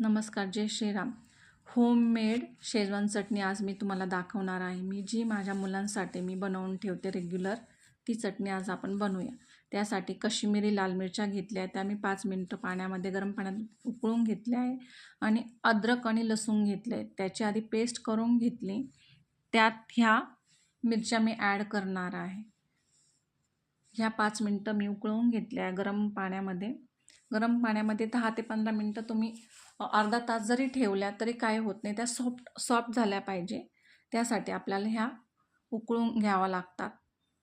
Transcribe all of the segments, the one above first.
नमस्कार जय Shriram. Homemade schezwan चटणी आज मी तुम्हाला दाखवणार आहे. मी जी माझ्या मुलांसाठी मी बनवून ठेवते रेग्युलर ती चटणी आज आपण बनवूया. त्यासाठी कश्मीरी लाल मिरच्या घेतल्या आहेत त्या मी पाच मिनटं पाण्यामध्ये गरम पाण्यात उकळून घेतल्या आहे आणि अद्रक आणि लसूण घेतले त्याची आधी पेस्ट करून घेतली. त्यात ह्या मिरच्या मी ॲड करणार आहे. ह्या पाच मिनटं मी उकळून घेतल्या गरम पाण्यामध्ये. गरम पाण्यामध्ये दहा ते पंधरा मिनटं तुम्ही अर्धा तास जरी ठेवल्या तरी काय होत नाही. त्या सॉफ्ट सॉफ्ट झाल्या पाहिजे. त्यासाठी आपल्याला ह्या उकळून घ्याव्या लागतात.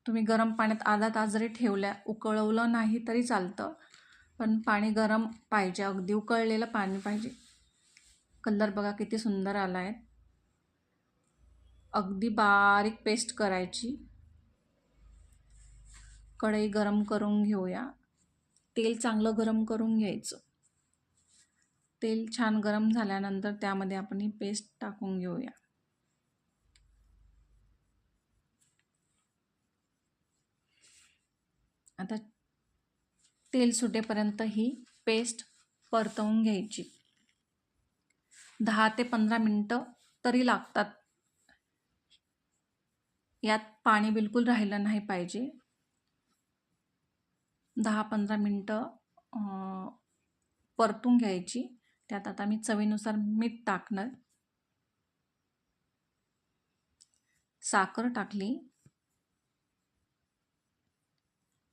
तुम्ही गरम पाण्यात अर्धा तास जरी ठेवल्या उकळवलं नाही तरी चालतं. पण पाणी गरम पाहिजे. अगदी उकळलेलं पाणी पाहिजे. कलर बघा किती सुंदर आला आहे अगदी बारीक पेस्ट करायची. कढई गरम करून घेऊया. तेल चांगलं गरम करून घ्यायचं. तेल छान गरम झाल्यानंतर त्यामध्ये आपण ही पेस्ट टाकून घेऊया. आता तेल सुटेपर्यंत ही पेस्ट परतवून घ्यायची. दहा ते पंधरा मिनटं तरी लागतात. यात पाणी बिलकुल राहिलं नाही पाहिजे. दहा पंधरा मिनटं परतून घ्यायची. त्यात आता मी चवीनुसार मीठ टाकणार. साखर टाकली.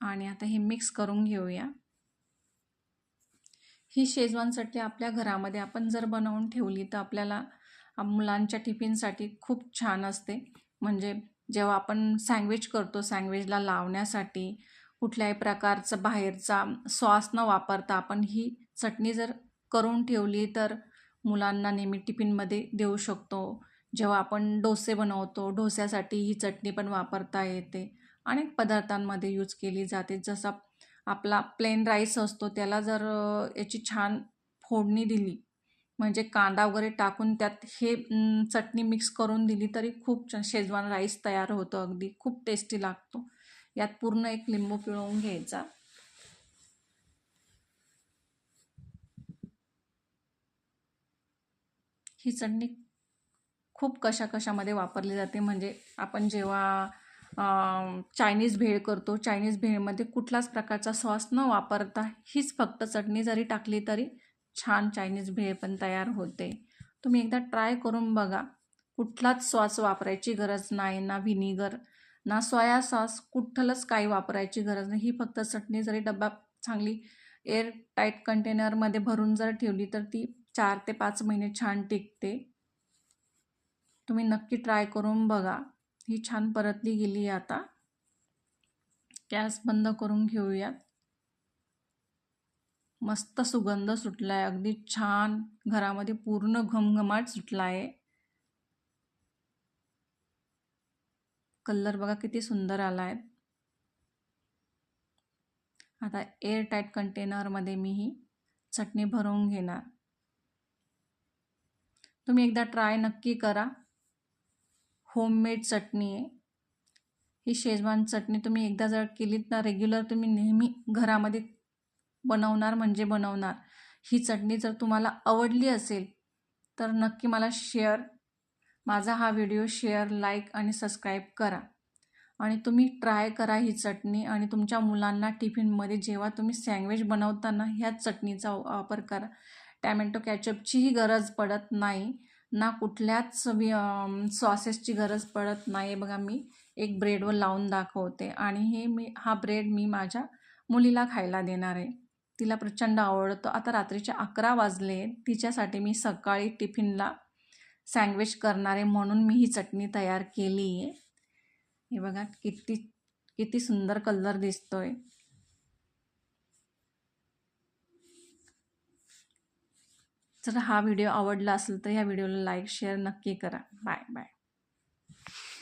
आणि आता हे मिक्स करून घेऊया. ही शेजवान चटणी आपल्या घरामध्ये आपण जर बनवून ठेवली तर आपल्याला मुलांच्या टिफिनसाठी खूप छान असते. म्हणजे जेव्हा आपण सँडविच करतो सँडविचला लावण्यासाठी कुठल्याही प्रकारचा बाहेरचा सॉस न वापरता आपण ही चटणी जर करून ठेवली तर मुलांना नेहमी टिफिनमध्ये देऊ शकतो. जेव्हा आपण डोसे बनवतो डोस्यासाठी ही चटणी पण वापरता येते. अनेक पदार्थांमध्ये यूज केली जाते. जसा आपला प्लेन राईस असतो त्याला जर याची छान फोडणी दिली म्हणजे कांदा वगैरे टाकून त्यात हे चटणी मिक्स करून दिली तरी खूप छान शेजवान राईस तयार होतो अगदी. खूप टेस्टी लागतो. यात पूर्ण एक लिंबू पिळवून घ्यायचा. ही चटणी खूप कशा कशामध्ये वापरली जाते. म्हणजे आपण जेव्हा चायनीज भेळ करतो चायनीज भेळमध्ये कुठलाच प्रकारचा सॉस न वापरता हीच फक्त चटणी जरी टाकली तरी छान चायनीज भेळ पण तयार होते. तुम्ही एकदा ट्राय करून बघा. कुठलाच सॉस वापरायची गरज नाही ना व्हिनिगर ना सोया सॉस कुठलंच काही वापरायची गरज नाही. ही फक्त चटणी जरी डब्बा चांगली एअर टाईट कंटेनरमध्ये भरून जर ठेवली तर ती चार ते पाच महिने छान टिकते. तुम्ही नक्की ट्राय करून बघा. ही छान परतली गेली आता. गॅस बंद करून घेऊयात. मस्त सुगंध सुटला आहे अगदी छान. घरामध्ये पूर्ण घमघमाट सुटला आहे कलर बघा किती सुंदर आला आहे आता एअर टाईट कंटेनरमध्ये मी ही चटणी भरवून घेणार. तुम्ही एकदा ट्राय नक्की करा. होममेड चटणी आहे. ही शेजवान चटणी तुम्ही एकदा जर केलीत ना रेग्युलर तुम्ही नेहमी घरामध्ये बनवणार म्हणजे बनवणार. ही चटणी जर तुम्हाला आवडली असेल तर नक्की मला शेअर माझा हा व्हिडिओ शेअर लाईक आणि सबस्क्राईब करा. आणि तुम्ही ट्राय करा ही चटणी आणि तुमच्या मुलांना टिफिनमध्ये जेव्हा तुम्ही सँडविच बनवताना ह्याच चटणीचा वापर करा. टॅमॅटो कॅचअपचीही गरज पडत नाही. ना कुठल्याच सॉसेसची गरज पडत नाही बघा मी एक ब्रेडवर लावून दाखवते आणि हे मी हा ब्रेड मी माझ्या मुलीला खायला देणार आहे. तिला प्रचंड आवडतं. आता रात्रीचे अकरा वाजले. तिच्यासाठी मी सकाळी टिफिनला सँडविच करना है म्हणून मी ही चटनी तैयार के लिए हे कि सुंदर कलर दिसतोय. जर हा वीडियो आवडला तो हा वीडियोलाइक शेअर नक्की करा. Bye bye.